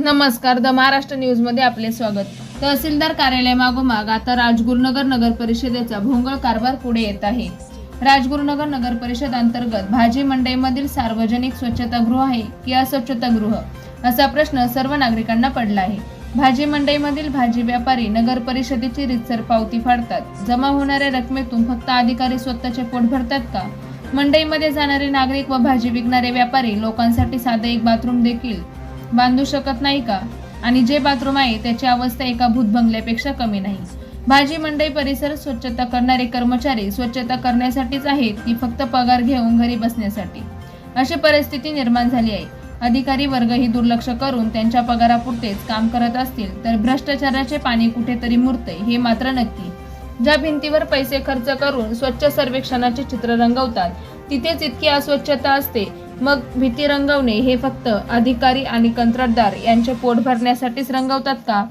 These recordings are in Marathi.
नमस्कार द महाराष्ट्र न्यूजमध्ये आपले स्वागत. तहसीलदार कार्यालय मागोमाग आता राजगुरुनगर नगर परिषदेचा भोंगळ कारभार पुढे येत आहे. राजगुरुनगर नगर परिषद अंतर्गत भाजी मंडईमधील सार्वजनिक स्वच्छतागृह आहे की अस्वच्छतागृह? असा प्रश्न सर्व नागरिकांना पडला आहे. भाजी मंडईमधील भाजी व्यापारी नगर परिषदेची रितसर पावती फाडतात. जमा होणाऱ्या रकमेतून फक्त अधिकारी स्वतःचे पोट भरतात का? मंडईमध्ये जाणारे नागरिक व भाजी विकणारे व्यापारी लोकांसाठी साधे एक बाथरूम देखील बांधू शकत नाही का? आणि जे बाथरूम आहे त्याची अवस्था एका भूत बंगल्यापेक्षा कमी नाही. भाजी मंडई परिसर स्वच्छता करणारे कर्मचारी स्वच्छता करण्यासाठीच आहेत ती फक्त पगार घेऊन घरी बसण्यासाठी. अशी परिस्थिती निर्माण झाली आहे. अधिकारी वर्ग ही दुर्लक्ष करून त्यांच्या पगारापुरतेच काम करत असतील तर भ्रष्टाचाराचे पाणी कुठेतरी मुरते हे मात्र नक्की. ज्या भिंतीवर पैसे खर्च करून स्वच्छ सर्वेक्षणाचे चित्र रंगवतात तिथेच इतकी अस्वच्छता असते मग भीती रंगवणे हे फक्त अधिकारी आणि कंत्राटदार यांचे पोट भरण्यासाठीच रंगवतात का?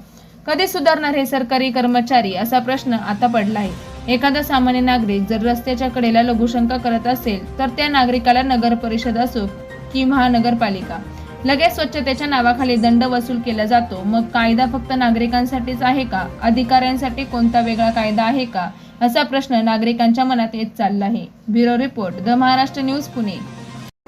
कधी सुधारणार हे सरकारी कर्मचारी असा प्रश्न आता पडला आहे एखादा सामान्य नागरिक जर रस्त्याच्या कडेला लघुशंका करत असेल तर त्या नागरिकाला नगर परिषद असो की महानगरपालिका. लगेच स्वच्छतेच्या नावाखाली दंड वसूल केला जातो. मग कायदा फक्त नागरिकांसाठीच आहे का? अधिकाऱ्यांसाठी कोणता वेगळा कायदा आहे का? असा प्रश्न नागरिकांच्या मनात येत चालला आहे bureau report the Maharashtra news Pune.